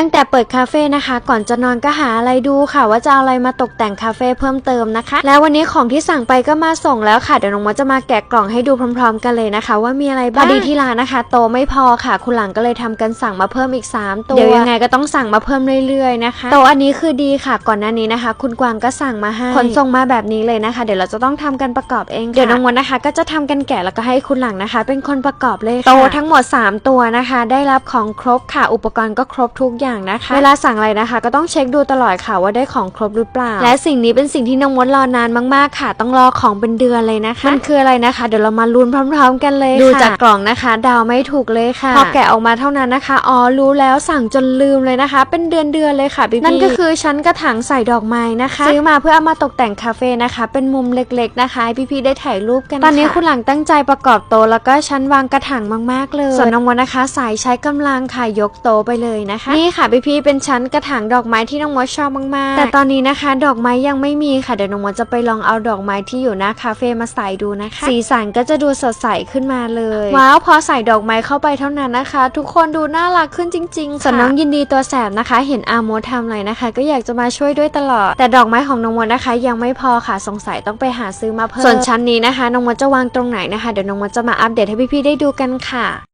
ตั้งแต่เปิดคาเฟ่นะคะ ก่อนจะนอนก็หาอะไรดูค่ะ ว่าจะเอาอะไรมาตกแต่งคาเฟ่เพิ่มเติมนะคะ แล้ววันนี้ของที่สั่งไปก็มาส่งแล้วค่ะ เดี๋ยวน้องมดจะมาแกะกล่องให้ดูพร้อม ๆ กันเลยนะคะ ว่ามีอะไรบ้างพอดีที่ร้านนะคะ โตไม่พอค่ะ คุณหลังก็เลยทำกันสั่งมาเพิ่มอีก 3 ตัวเดี๋ยวยังไงก็ต้องสั่งมาเพิ่มเรื่อยๆนะคะโตอันนี้คือดีค่ะ ก่อนหน้านี้นะคะ คุณกวางก็สั่งมาให้ขนส่งมาแบบนี้เลยนะคะ เดี๋ยวเราจะต้องทำกันประกอบเองเดี๋ยวน้องมดนะคะ ก็จะทำกันแกะแล้วก็ให้คุณหลังนะคะ เป็นคนประกอบเลยโตทั้งหมด 3 ตัวนะคะ ได้รับของครบค่ะ อุปกรณ์ก็ครบทุกอย่างนะคะ เวลาสั่งอะไรนะคะ ก็ต้องเช็คดูตลอดค่ะว่าได้ของครบหรือเปล่า และสิ่งนี้เป็นสิ่งที่น้องมดรอนานมากๆค่ะ ต้องรอของเป็นเดือนเลยนะคะ มันคืออะไรนะคะ เดี๋ยวเรามาลุ้นพร้อม ๆ กันเลยค่ะดูจากกล่องนะคะเดาวไม่ถูกเลยค่ะ พอแกะออกมาเท่านั้นนะคะ อ๋อรู้แล้วสั่งจนลืมเลยนะคะ เป็นเดือนเดือนๆเลยค่ะพี่ๆนั่นก็คือชั้นกระถางใส่ดอกไม้นะคะซื้อมาเพื่อเอามาตกแต่งคาเฟ่นะคะ เป็นมุมเล็กๆนะคะให้พี่ๆได้ถ่ายรูปกัน ตอนนี้คุณหลังตั้งใจประกอบโตะแล้วก็ชั้นวางกระถางมากๆเลย ส่วนน้องมดนะคะ สายใช้กำลังค่ะยกโตะไปเลยนะคะนี่ค่ะพี่ๆเป็นชั้นกระถางดอกไม้ที่น้องมดชอบมากๆ แต่ตอนนี้นะคะ ดอกไม้ยังไม่มีค่ะเดี๋ยวน้องมดจะไปลองเอาดอกไม้ที่อยู่หน้าคาเฟ่มาใส่ดูนะคะ สีสันก็จะดูสดใสขึ้นมาเลย ว้าวพอใส่ดอกไม้เข้าไปเท่านั้นนะคะ ทุกคนดูน่ารักขึ้นจริงๆค่ะส่วนน้องยินดีตัวแสบนะคะ เห็นอาโมดทำอะไรนะคะ ก็อยากจะมาช่วยด้วยตลอด แต่ดอกไม้ของน้องมดนะคะ ยังไม่พอค่ะสงสัยต้องไปหาซื้อมาเพิ่มส่วนชั้นนี้นะคะน้องมดจะวางตรงไหนนะคะเดี๋ยวน้องมดจะมาอัปเดตให้พี่ๆได้ดูกันค่ะ